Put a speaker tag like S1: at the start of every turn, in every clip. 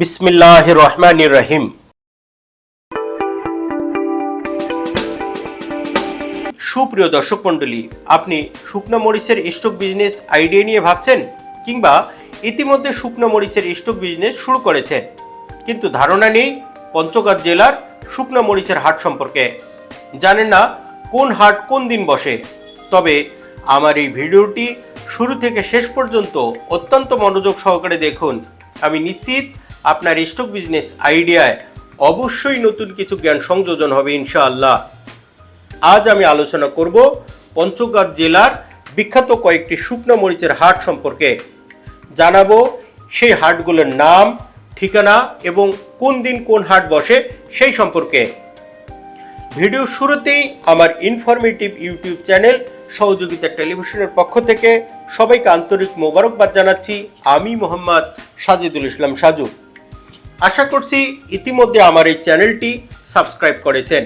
S1: বিসমিল্লাহ রহমান রহিম সুপ্রিয় দর্শক মণ্ডলী, আপনি শুকনো মরিচের স্টক বিজনেস আইডিয়া নিয়ে ভাবছেন কিংবা ইতিমধ্যে শুকনো মরিচের স্টক বিজনেস শুরু করেছেন। কিন্তু ধারণা নেই পঞ্চগড় জেলার শুকনো মরিচের হাট সম্পর্কে। জানেন না কোন হাট কোন দিন বসে। তবে আমার এই ভিডিওটি শুরু থেকে শেষ পর্যন্ত অত্যন্ত মনোযোগ সহকারে দেখুন। আমি নিশ্চিত আপনার স্টক বিজনেস আইডিয়ায় অবশ্যই নতুন কিছু জ্ঞান সংযোজন হবে ইনশাআল্লাহ। আজ আমি আলোচনা করব পঞ্চগড় জেলার বিখ্যাত কয়েকটি শুকনো মরিচের হাট সম্পর্কে। জানাব সেই হাটগুলোর নাম, ঠিকানা এবং কোন দিন কোন হাট বসে সেই সম্পর্কে। ভিডিও শুরুতেই আমার ইনফরমেটিভ ইউটিউব চ্যানেল সহযোগিতা টেলিভিশনের পক্ষ থেকে সবাইকে আন্তরিক মোবারকবাদ জানাচ্ছি। আমি মোহাম্মদ সাজিদুল ইসলাম সাজু। আশা করছি ইতিমধ্যে আমার এই চ্যানেলটি সাবস্ক্রাইব করেছেন।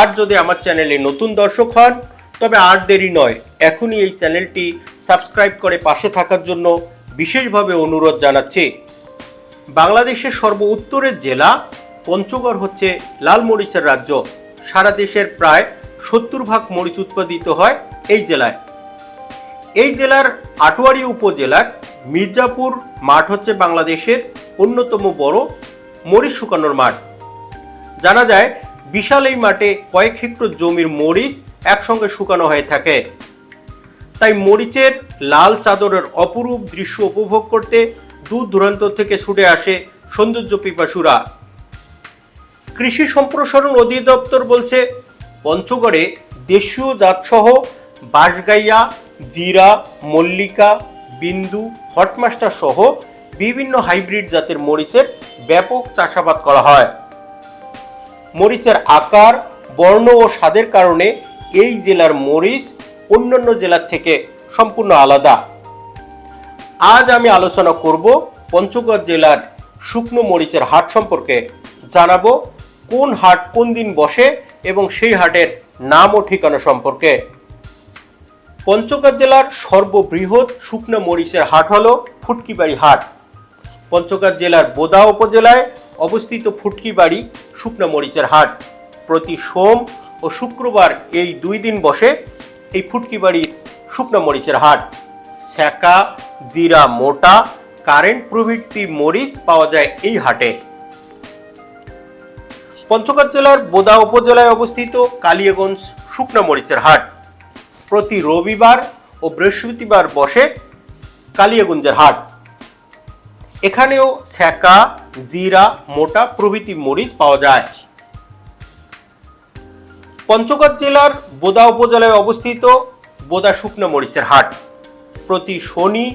S1: আর যদি আমার চ্যানেলে নতুন দর্শক হন, তবে আর দেরি নয়, এখনই এই চ্যানেলটি সাবস্ক্রাইব করে পাশে থাকার জন্য বিশেষভাবে অনুরোধ জানাচ্ছি। বাংলাদেশের সর্ব উত্তরের জেলা পঞ্চগড় হচ্ছে লাল মরিচের রাজ্য। সারা দেশের প্রায় সত্তর ভাগ মরিচ উৎপাদিত হয় এই জেলায়। এই জেলার আটোয়ারি উপজেলার মির্জাপুর মাঠ হচ্ছে বাংলাদেশের অন্যতম বড় মরিচ শুকানোর মাঠ। জানা যায়, বিশাল এই মাঠে কয়েক হেক্টর জমির মরিচ একসঙ্গে শুকানো হয়ে থাকে। তাই মরিচের লাল চাদরের অপরূপ দৃশ্য উপভোগ করতে দূর দূরান্ত থেকে ছুটে আসে সৌন্দর্য পিপাসুরা। কৃষি সম্প্রসারণ অধিদপ্তর বলছে, পঞ্চগড়ে দেশীয় জাতসহ বাঁশগাইয়া, জিরা, মল্লিকা, বিন্দু হটমাস্টার সহ বিভিন্ন হাইব্রিড জাতের মরিচের ব্যাপক চাষাবাদ করা হয়। মরিচের আকার, বর্ণ ও স্বাদের কারণে এই জেলার মরিচ অন্যান্য জেলার থেকে সম্পূর্ণ আলাদা। আজ আমি আলোচনা করব পঞ্চগড় জেলার শুকনো মরিচের হাট সম্পর্কে। জানাব কোন হাট কোন দিন বসে এবং সেই হাটের নাম ও ঠিকানা সম্পর্কে। পঞ্চগড় জেলার সর্ববৃহৎ শুকনো মরিচের হাট হলো ফুটকিবাড়ি হাট। পঞ্চগড় জেলার বোদা উপজেলায় অবস্থিত ফুটকিবাড়ি শুকনো মরিচের হাট। প্রতি সোম ও শুক্রবার এই দুই দিন বসে এই ফুটকিবাড়ির শুকনো মরিচের হাট। ছ্যাঁকা জিরা, মোটা, কারেন্ট প্রভৃতি মরিচ পাওয়া যায় এই হাটে। পঞ্চগড় জেলার বোদা উপজেলায় অবস্থিত কালিয়াগঞ্জ শুকনো মরিচের হাট। প্রতি রবিবার ও বৃহস্পতিবার বসে কালিয়াগঞ্জের হাট। এখানেও ছ্যাঁকা, জিরা, মোটা প্রভৃতি মরিচ পাওয়া যায়। পঞ্চগড় জেলার বোদা উপজেলায় অবস্থিত বোদা শুকনো মরিচের হাট। প্রতি শনি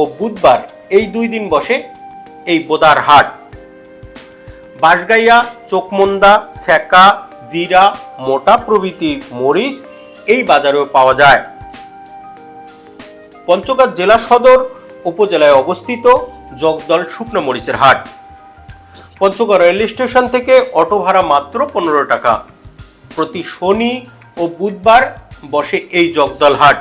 S1: ও বুধবার এই দুই দিন বসে এই বোদার হাট। বাঁশগাইয়া চোকমন্দা ছ্যাঁকা, জিরা, মোটা প্রভৃতি মরিচ এই বাজারেও পাওয়া যায়। পঞ্চগড় জেলা সদর উপজেলায় অবস্থিত জগদল শুকনো মরিচের হাট। পঞ্চগড় রেল স্টেশন থেকে অটো ভাড়া মাত্র পনেরো টাকা। প্রতি শনি ও বুধবার বসে এই জগদল হাট।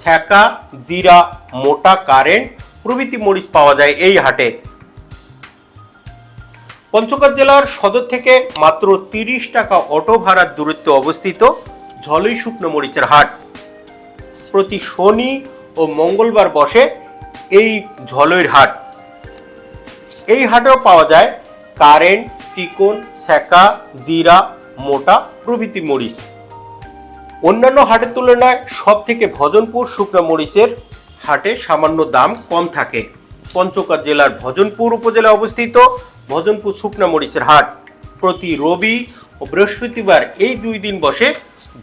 S1: ছ্যাঁকা, জিরা, মোটা কারেন্ট, প্রভৃতি মরিচ পাওয়া যায় এই হাটে। পঞ্চগড় জেলার সদর থেকে মাত্র তিরিশ টাকা অটো ভাড়ার দূরত্বে অবস্থিত ঝলই শুকনো মরিচের হাট। প্রতি শনি ও মঙ্গলবার বসে ঝলইর হাট। এই হাটেও পাওয়া যায় কারেন্ট, চিকন ছ্যাঁকা জিরা, মোটা প্রভৃতি মরিচ। অন্যান্য হাটের তুলনায় সব থেকে ভজনপুর শুকনো মরিচের হাটে সামান্য দাম কম থাকে। পঞ্চগড় জেলার ভজনপুর উপজেলায় অবস্থিত ভজনপুর শুকনা মরিচের হাট। প্রতি রবি ও বৃহস্পতিবার এই দুই দিন বসে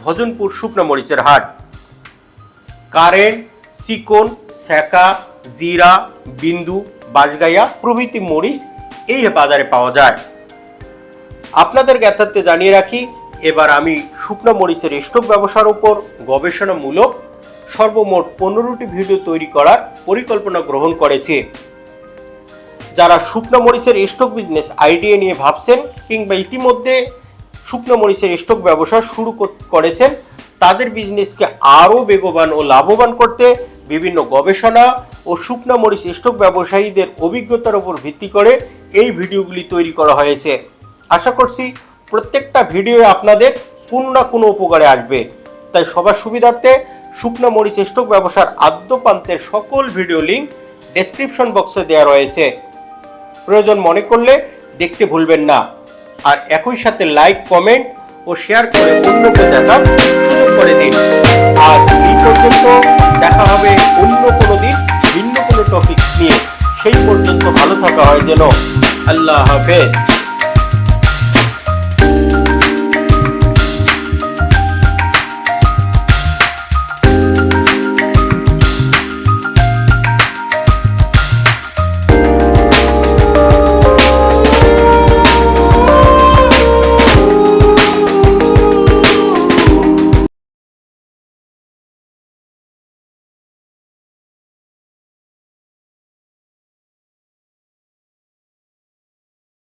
S1: ভজনপুর শুকনা মরিচের হাট। কারেন্ট, চিকন ছ্যাঁকা জিরা, বিন্দু, বাঁশগাইয়া প্রভৃতি মরিচ এই বাজারে পাওয়া যায়। আপনাদের জ্ঞাতার্থে জানিয়ে রাখি, এবার আমি শুকনো মরিচের স্টক ব্যবসার উপর গবেষণামূলক সর্বমোট পনেরোটি ভিডিও তৈরি করার পরিকল্পনা গ্রহণ করেছে। যারা শুকনো মরিচের স্টক বিজনেস আইডিয়া নিয়ে ভাবছেন কিংবা ইতিমধ্যে শুকনো মরিচের স্টক ব্যবসা শুরু করেছেন, তাদের বিজনেসকে আরও বেগবান ও লাভবান করতে বিভিন্ন গবেষণা ও শুকনো মরিচ স্টক ব্যবসায়ীদের অভিজ্ঞতার উপর ভিত্তি করে এই ভিডিওগুলি তৈরি করা হয়েছে। আশা করছি প্রত্যেকটা ভিডিও আপনাদের কোনো না কোনো উপকারে আসবে। তাই সবার সুবিধার্থে শুকনো মরিচ স্টক ব্যবসার আদ্যপান্তের সকল ভিডিও লিঙ্ক ডেসক্রিপশন বক্সে দেওয়া রয়েছে। প্রয়োজন মনে করলে দেখতে ভুলবেন না। আর একই সাথে লাইক, কমেন্ট ও শেয়ার করে অন্যকে দেখার সুযোগ করে দিন। আজ এই পর্যন্ত দেখা হবে অন্য কোনো দিন। ভিন্ন কোনো টপিক নিয়ে সেই পর্যন্ত ভালো থাকা হয় যেন আল্লাহ হাফেজ।